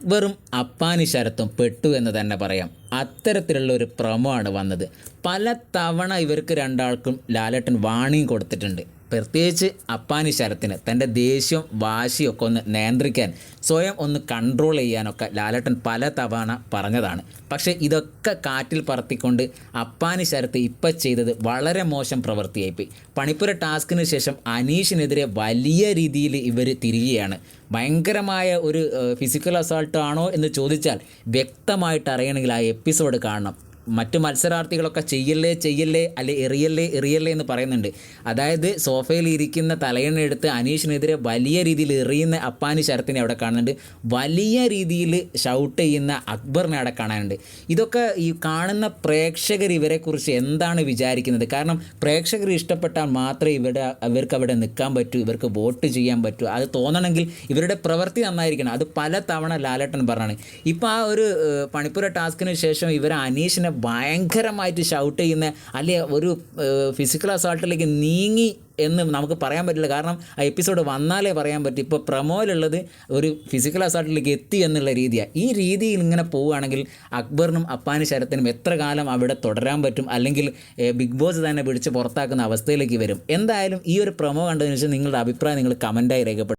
അക്ബറും അപ്പാനി ശരത്തും പെട്ടു എന്ന് തന്നെ പറയാം. അത്തരത്തിലുള്ള ഒരു പ്രമോ ആണ് വന്നത്. പല തവണ ഇവർക്ക് രണ്ടാൾക്കും ലാലേട്ടൻ വാണിയും കൊടുത്തിട്ടുണ്ട്. പ്രത്യേകിച്ച് അപ്പാനി ശരത്തിന് തന്റെ ദേഷ്യവും വാശിയൊക്കെ ഒന്ന് നിയന്ത്രിക്കാൻ സ്വയം ഒന്ന് കൺട്രോൾ ചെയ്യാനൊക്കെ ലാലേട്ടൻ പല തവണ പറഞ്ഞതാണ്. പക്ഷേ ഇതൊക്കെ കാറ്റിൽ പറത്തിക്കൊണ്ട് അപ്പാനി ശരത്ത് ഇപ്പം ചെയ്തത് വളരെ മോശം പ്രവൃത്തിയായിപ്പോയി. പണിപ്പുര ടാസ്കിന് ശേഷം അനീഷിനെതിരെ വലിയ രീതിയിൽ ഇവർ തിരികെയാണ് ഭയങ്കരമായ ഒരു ഫിസിക്കൽ അസോൾട്ട് ആണോ എന്ന് ചോദിച്ചാൽ വ്യക്തമായിട്ട് അറിയണമെങ്കിൽ ആ എപ്പിസോഡ് കാണണം. മറ്റു മത്സരാർത്ഥികളൊക്കെ ചെയ്യല്ലേ ചെയ്യല്ലേ അല്ലെ എറിയല്ലേ എറിയല്ലേ എന്ന് പറയുന്നുണ്ട്. അതായത് സോഫയിൽ ഇരിക്കുന്ന തലയെണ്ണ എടുത്ത് അനീഷിനെതിരെ വലിയ രീതിയിൽ എറിയുന്ന അപ്പാനി ശരത്തിനെ അവിടെ കാണുന്നുണ്ട്. വലിയ രീതിയിൽ ഷൗട്ട് ചെയ്യുന്ന അക്ബറിനെ അവിടെ കാണാനുണ്ട്. ഇതൊക്കെ ഈ കാണുന്ന പ്രേക്ഷകർ ഇവരെക്കുറിച്ച് എന്താണ് വിചാരിക്കുന്നത്? കാരണം പ്രേക്ഷകർ ഇഷ്ടപ്പെട്ടാൽ മാത്രമേ ഇവിടെ ഇവർക്ക് അവിടെ നിൽക്കാൻ പറ്റൂ ഇവർക്ക് വോട്ട് ചെയ്യാൻ പറ്റൂ. അത് തോന്നണമെങ്കിൽ ഇവരുടെ പ്രവൃത്തി നന്നായിരിക്കണം. അത് പല തവണ ലാലേട്ടൻ പറഞ്ഞാണ്. ഇപ്പോൾ ആ ഒരു പണിപ്പുര ടാസ്കിന് ശേഷം ഇവർ അനീഷിനെ ഭയങ്കരമായിട്ട് ഷൗട്ട് ചെയ്യുന്ന അല്ലെ ഒരു ഫിസിക്കൽ അസാൾട്ടിലേക്ക് നീങ്ങി എന്ന് നമുക്ക് പറയാൻ പറ്റില്ല. കാരണം ആ എപ്പിസോഡ് വന്നാലേ പറയാൻ പറ്റും. ഇപ്പോൾ പ്രമോയിലുള്ളത് ഒരു ഫിസിക്കൽ അസാൾട്ടിലേക്ക് എത്തി എന്നുള്ള രീതിയാണ് ഈ രീതിയിൽ ഇങ്ങനെ പോവുകയാണെങ്കിൽ അക്ബറിനും അപ്പാനും ശരത്തിനും എത്ര കാലം അവിടെ തുടരാൻ പറ്റും? അല്ലെങ്കിൽ ബിഗ് ബോസ് തന്നെ പിടിച്ച് പുറത്താക്കുന്ന അവസ്ഥയിലേക്ക് വരും? എന്തായാലും ഈ ഒരു പ്രമോ കണ്ടതിന് ശേഷം നിങ്ങളുടെ അഭിപ്രായം നിങ്ങൾ കമന്റായി രേഖപ്പെടുത്തും